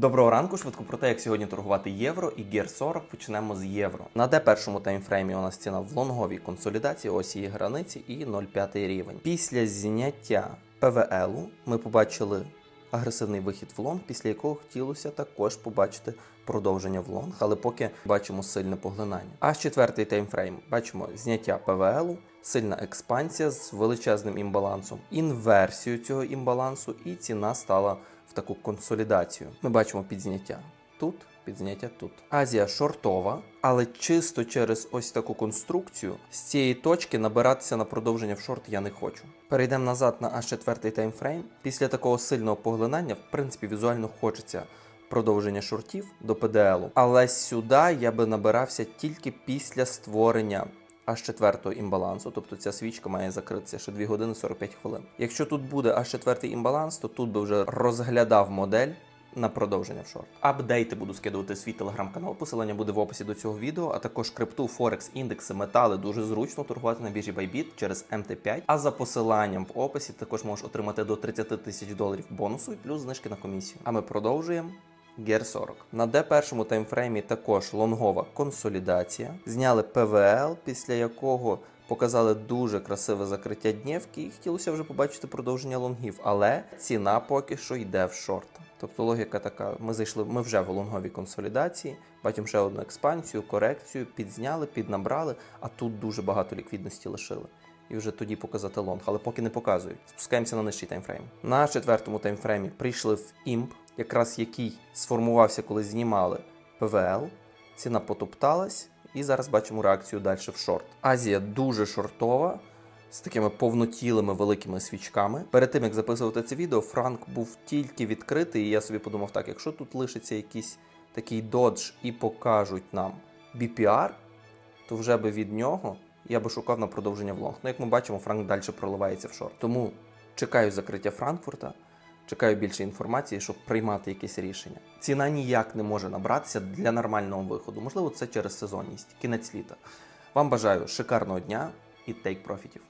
Доброго ранку, швидко про те, як сьогодні торгувати євро і гір 40 почнемо з євро. На де першому таймфреймі у нас ціна в лонговій консолідації, ось її границі і 0,5 рівень. Після зняття ПВЛ ми побачили агресивний вихід в лонг, після якого хотілося також побачити продовження в лонг, але поки бачимо сильне поглинання. Аж четвертий таймфрейм бачимо зняття ПВЛу, сильна експансія з величезним імбалансом, інверсію цього імбалансу, і ціна стала в таку консолідацію. Ми бачимо підзняття тут, підзняття тут. Азія шортова, але чисто через ось таку конструкцію з цієї точки набиратися на продовження в шорт я не хочу. Перейдемо назад на аж четвертий таймфрейм. Після такого сильного поглинання, в принципі, візуально хочеться продовження шортів до ПДЛу. Але сюди я би набирався тільки після створення аж четвертого імбалансу, тобто ця свічка має закритися ще 2 години 45 хвилин. Якщо тут буде аж четвертий імбаланс, то тут би вже розглядав модель. На продовження в шорт. Апдейти буду скидувати свій телеграм-канал. Посилання буде в описі до цього відео, а також крипту, Форекс, індекси, метали дуже зручно торгувати на біржі Bybit через MT5. А за посиланням в описі також можеш отримати до 30 тисяч доларів бонусу і плюс знижки на комісію. А ми продовжуємо. Гер 40. На Д першому таймфреймі також лонгова консолідація. Зняли ПВЛ, після якого показали дуже красиве закриття днівки, і хотілося вже побачити продовження лонгів, але ціна поки що йде в шорт. Тобто логіка така: ми зайшли, ми вже в лонговій консолідації, бачимо ще одну експансію, корекцію, підзняли, піднабрали, а тут дуже багато ліквідності лишили. І вже тоді показати лонг, але поки не показують. Спускаємося на нижчий таймфрейм. На четвертому таймфреймі прийшли в імп, якраз який сформувався, коли знімали ПВЛ. Ціна потопталась, і зараз бачимо реакцію далі в шорт. Азія дуже шортова. З такими повнотілими великими свічками. Перед тим як записувати це відео, Франк був тільки відкритий, і я собі подумав, так, якщо тут лишиться якийсь такий додж і покажуть нам BPR, то вже би від нього я би шукав на продовження в лонг. Ну, як ми бачимо, Франк далі проливається в шорт. Тому чекаю закриття Франкфурта, чекаю більше інформації, щоб приймати якесь рішення. Ціна ніяк не може набратися для нормального виходу. Можливо, це через сезонність, кінець літа. Вам бажаю шикарного дня і тейк профітів.